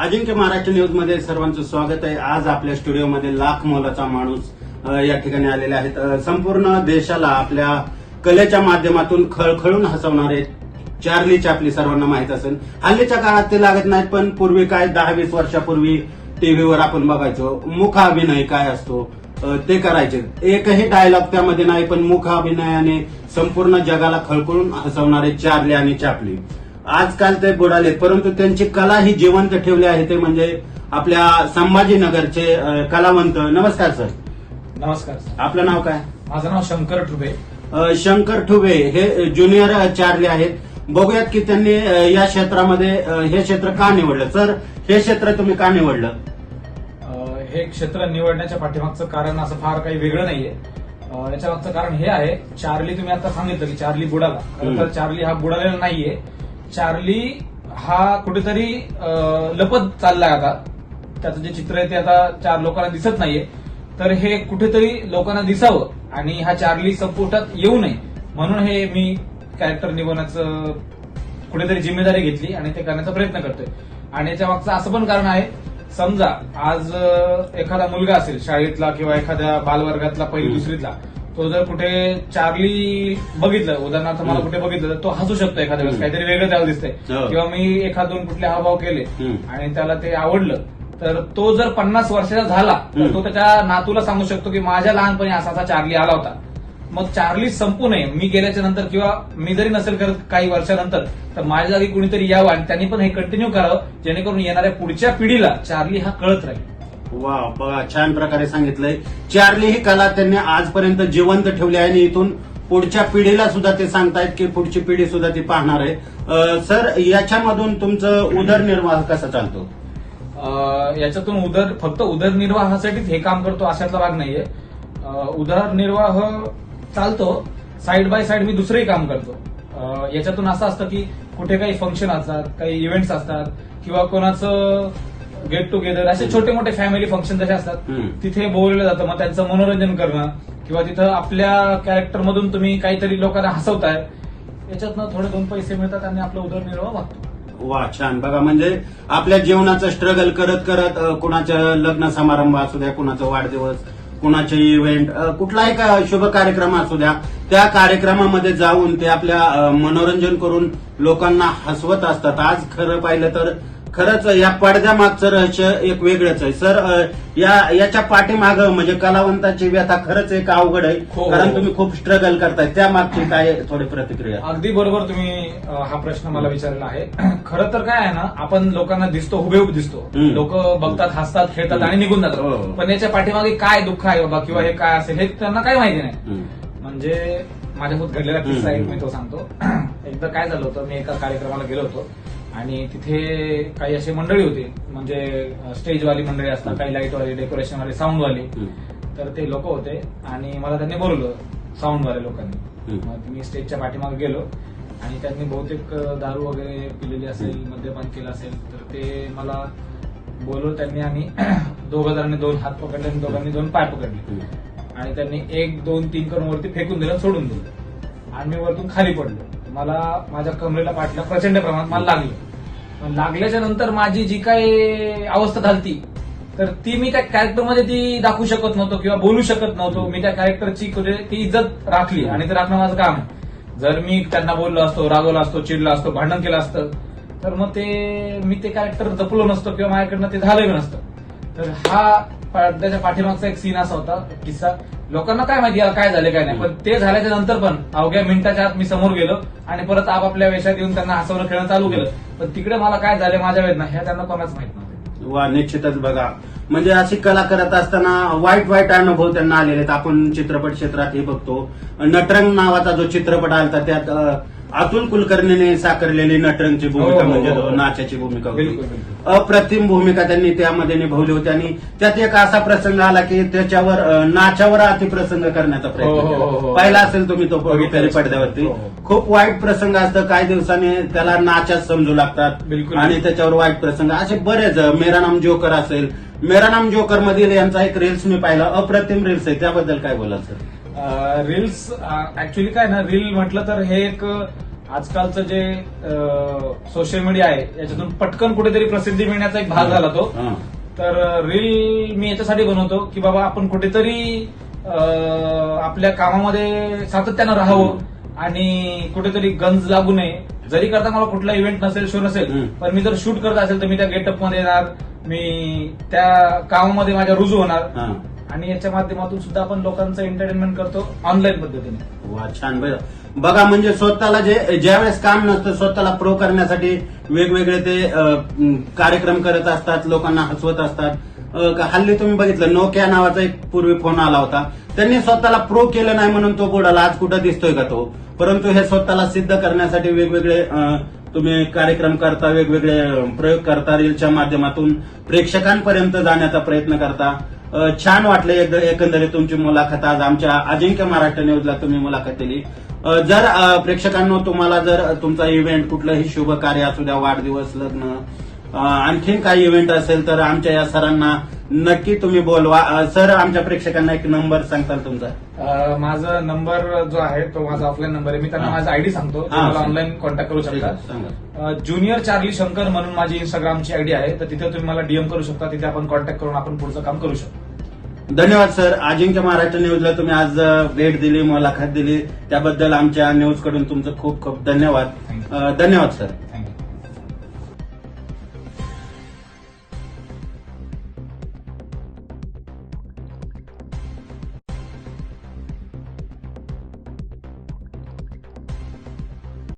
अजिंक्य महाराष्ट्र न्यूजमध्ये सर्वांचं स्वागत आहे. आज आपल्या स्टुडिओमध्ये लाख मोलाचा माणूस या ठिकाणी आलेले आहेत. संपूर्ण देशाला आपल्या कलेच्या माध्यमातून खळखळून हसवणारे चार्ली चापली सर्वांना माहीत असेल. हल्लीच्या काळात ते लागत नाहीत पण पूर्वी काय दहा वीस वर्षापूर्वी टीव्हीवर आपण बघायचो मुख अभिनय काय असतो ते करायचे. एकही डायलॉग त्यामध्ये नाही पण मुख अभिनयाने संपूर्ण जगाला खळखळून हसवणारे चार्ली आणि चापली. आजकाल ते बुडाले परंतु त्यांची कला ही जिवंत ठेवली आहे. ते म्हणजे आपल्या संभाजीनगरचे अ, कलावंत. नमस्कार सर. नमस्कार सर. आपलं नाव काय? माझं नाव शंकर ठुबे. अ, शंकर ठुबे. हे ज्युनियर चार्ली आहेत. बघूयात की त्यांनी अ, या क्षेत्रामध्ये अ, हे क्षेत्र का निवडलं? सर हे क्षेत्र तुम्ही का निवडलं? अं, हे क्षेत्र निवडण्याच्या पाठीमागचं कारण असं फार काही वेगळं नाहीये. अं, याच्या मागचं कारण हे आहे चार्ली तुम्ही आता सांगितलं की चार्ली बुडाला. खरं तर हम्म. चार्ली हा बुडालेला नाहीये. चार्ली हा कुठेतरी लपत चाललाय आता. त्याचं जे चित्र आहे ते आता चार लोकांना दिसत नाहीये. तर हे कुठेतरी लोकांना दिसावं आणि हा चार्ली संपुटात येऊ नये. म्हणून हे मी कॅरेक्टर निवडण्याचं कुठेतरी जिम्मेदारी घेतली आणि ते करण्याचा प्रयत्न करतोय. आणि याच्या मागचं असं पण कारण आहे समजा आज एखादा मुलगा असेल शाळेतला किंवा एखाद्या बालवर्गातला पहिली. दुसरीतला तो जर कुठे चार्ली बघितलं उदाहरणार्थ मला. कुठे बघितलं तर तो हसू शकतो एखाद्या वेळेस. काहीतरी वेगळं त्याला दिसतंय. किंवा मी एखाद दोन कुठले हावभाव केले. आणि त्याला ते आवडलं तर तो जर पन्नास वर्षाचा झाला तर. तो त्याच्या नातूला सांगू शकतो की माझ्या लहानपणी असा असा चार्ली आला होता मग चार्ली संपू नये मी गेल्याच्यानंतर किंवा मी जरी नसेल करत काही वर्षानंतर तर माझ्या जागी कुणीतरी यावं आणि त्यांनी पण हे कंटिन्यू करावं जेणेकरून येणाऱ्या पुढच्या पिढीला चार्ली हा कळत राहील वा बघा छान प्रकारे सांगितलंय. चार्ली ही कला त्यांनी आजपर्यंत जिवंत ठेवली आहे आणि इथून पुढच्या पिढीला सुद्धा ते सांगतायत की पुढची पिढी सुद्धा ती पाहणार आहे. सर याच्यामधून तुमचं उदरनिर्वाह कसा चालतो? याच्यातून उदर फक्त उदरनिर्वाहासाठीच हे काम करतो अशातला भाग नाहीये. उदरनिर्वाह चालतो. साईड बाय साईड मी दुसरंही काम करतो. याच्यातून असं असतं की कुठे काही फंक्शन असतात काही इव्हेंट्स असतात किंवा कोणाचं गेट टुगेदर असे छोटे मोठे फॅमिली फंक्शन जसे असतात. तिथे बोलवलं जातं. मग त्यांचं मनोरंजन करणं किंवा तिथं आपल्या कॅरेक्टर मधून तुम्ही काहीतरी लोकांना हसवताय याच्यातनं थोडे दोन पैसे मिळतात आणि आपला उदरनिर्वाह वागतो. वा छान. बघा म्हणजे आपल्या जीवनाचं स्ट्रगल करत करत अ, कुणाचं लग्न समारंभ असू द्या कुणाचा वाढदिवस कुणाचे इव्हेंट कुठलाही का शुभ कार्यक्रम असू द्या त्या कार्यक्रमामध्ये जाऊन ते आपल्या मनोरंजन करून लोकांना हसवत असतात. आज खरं पाहिलं तर खरंच या पडद्यामागचं रहस्य एक वेगळंच आहे सर या याच्या पाठीमाग म्हणजे कलावंताची व्यथा खरंच एक अवघड आहे हो. कारण तुम्ही खूप स्ट्रगल करताय त्या मागची काय थोडी प्रतिक्रिया अगदी बरोबर तुम्ही अ, हा प्रश्न मला विचारलेला आहे खरं तर काय आहे ना आपण लोकांना दिसतो हुबेहूब दिसतो हम्म. लोक बघतात हसतात खेळतात आणि निघून हो. जातात पण याच्या पाठीमागे काय दुःख आहे बाबा किंवा हे काय असेल हे त्यांना काय माहिती नाही हम्म. म्हणजे माझ्यासोबत घडलेला किस्सा एक. मी तो सांगतो एकदा काय झालं होतं मी एका कार्यक्रमाला गेलो होतो आणि तिथे काही अशी मंडळी होती. म्हणजे स्टेजवाली मंडळी असतात काही लाईटवाली डेकोरेशनवाली साऊंडवाली. तर ते लोक होते आणि मला त्यांनी बोलवलं साऊंडवाल्या लोकांनी. मग मी स्टेजच्या पाठीमागे गेलो आणि त्यांनी बहुतेक दारू वगैरे पिलेली असेल मद्यपान केलं असेल तर ते मला बोलवलं त्यांनी आणि दोघं जणांनी दोन हात पकडले आणि दोघांनी दोन पाय पकडले. आणि त्यांनी एक दोन तीन करून वरती फेकून दिलं सोडून दिलं. आणि मी वरतून खाली पडलो. मला माझ्या कमरेला पाठला प्रचंड प्रमाणात मला लागलं. लागल्याच्या नंतर माझी जी काही अवस्था झालती तर ती मी त्या कॅरेक्टरमध्ये ती दाखवू शकत नव्हतो किंवा बोलू शकत नव्हतो. मी त्या कॅरेक्टरची कुठे ती इज्जत राखली आणि ते राखणं माझं काम आहे. जर मी त्यांना बोललो असतो रागवला असतो चिडला असतो भांडण केलं असतं तर मग ते मी ते कॅरेक्टर जपलो नसतो किंवा माझ्याकडनं ते झालं नसतं. तर हा पडद्याच्या पाठीमागचा एक सीन असा होता किस्सा. लोकांना काय माहिती याला काय झालं काय नाही. पण ते झाल्याच्यानंतर पण अवघ्या मिनिटाच्या आत मी समोर गेलो आणि परत आपापल्या वेशात येऊन त्यांना हसवणं खेळणं चालू केलं. पण तिकडे मला काय झालं माझ्या वेदना ह्या त्यांना कोणाच माहीत नव्हते. वा निश्चितच बघा. म्हणजे अशी कला करत असताना वाईट वाईट अनुभव त्यांना आलेले आहेत. आपण चित्रपट क्षेत्रात हे बघतो. नटरंग नावाचा जो चित्रपट आला त्यात अतुल कुलकर्णीने साकारलेली नटरंगची भूमिका हो, हो, म्हणजे हो. नाचाची भूमिका होती. अप्रतिम भूमिका त्यांनी त्यामध्ये निभावली होती आणि त्यात एक असा प्रसंग आला की त्याच्यावर नाचावर अतिप्रसंग करण्याचा हो, प्रयत्न हो, हो, केला हो. पाहिला असेल तुम्ही तो पवित्र पडद्यावरती हो, हो. खूप वाईट प्रसंग असतं काही दिवसांनी त्याला नाचात समजू लागतात बिलकुल. आणि त्याच्यावर वाईट प्रसंग असे बरेच मेरा नाम जोकर असेल मेरा नाम जोकर मधील यांचा एक रील्स मी पाहिला अप्रतिम रील्स आहे त्याबद्दल काय बोलाल सर रील्स ऍक्च्युली काय ना रील म्हटलं तर हे एक आजकालचं जे सोशल मीडिया आहे याच्यातून पटकन कुठेतरी प्रसिद्धी मिळण्याचा एक भाग झाला तो. तर रील मी याच्यासाठी बनवतो की बाबा आपण कुठेतरी आपल्या कामामध्ये सातत्यानं राहावं आणि कुठेतरी गंज लागू नये जरी करता मला कुठला इव्हेंट नसेल शो नसेल. पण मी जर शूट करत असेल तर मी त्या गेटअपमध्ये येणार मी त्या कामामध्ये माझ्या रुजू होणार. आणि याच्या माध्यमातून सुद्धा आपण लोकांचं एंटरटेनमेंट करतो ऑनलाईन पद्धतीने. वा छान. बरं. बघा म्हणजे स्वतःला जे ज्यावेळेस काम नसतं स्वतःला प्रो करण्यासाठी वेगवेगळे ते अ, म, कार्यक्रम करत असतात लोकांना हसवत असतात. अ, का- हल्ली तुम्ही बघितलं नोकिया नावाचा एक पूर्वी फोन आला होता. त्यांनी स्वतःला प्रो केलं नाही म्हणून तो बुडाला आज कुठं दिसतोय का तो? परंतु हे स्वतःला सिद्ध करण्यासाठी वेगवेगळे अ, तुम्ही कार्यक्रम करता वेगवेगळे अ, प्रयोग करता रीलच्या माध्यमातून प्रेक्षकांपर्यंत जाण्याचा प्रयत्न करता. छान वाटलं एकंदरीत तुमची मुलाखत. आज आमच्या अजिंक्य महाराष्ट्र न्यूजला तुम्ही मुलाखत दिली. जर प्रेक्षकांना तुम्हाला जर तुमचा इव्हेंट कुठलंही शुभ कार्य असू द्या वाढदिवस लग्न आणखीन काही इव्हेंट असेल तर आमच्या या सरांना नक्की तुम्ही बोलवा. सर आमच्या प्रेक्षकांना एक नंबर सांगताल तुमचा. अं, माझा नंबर जो आहे तो माझा ऑफलाईन नंबर आहे. मी त्यांना हा. माझा आयडी सांगतो. हा, मला सांग. ऑनलाईन कॉन्टॅक्ट करू सांगा. ज्युनियर चार्ली शंकर म्हणून माझी इंस्टाग्रामची आयडी आहे. तर तिथे तुम्ही मला डीएम करू शकता. तिथे आपण कॉन्टॅक्ट करून आपण पुढचं काम करू शकतो. धन्यवाद सर. अजिंक्य महाराष्ट्र न्यूजला तुम्ही आज अ, भेट दिली मुलाखत दिली. त्याबद्दल आमच्या न्यूजकडून तुमचं खूप खूप धन्यवाद. अ, धन्यवाद सर.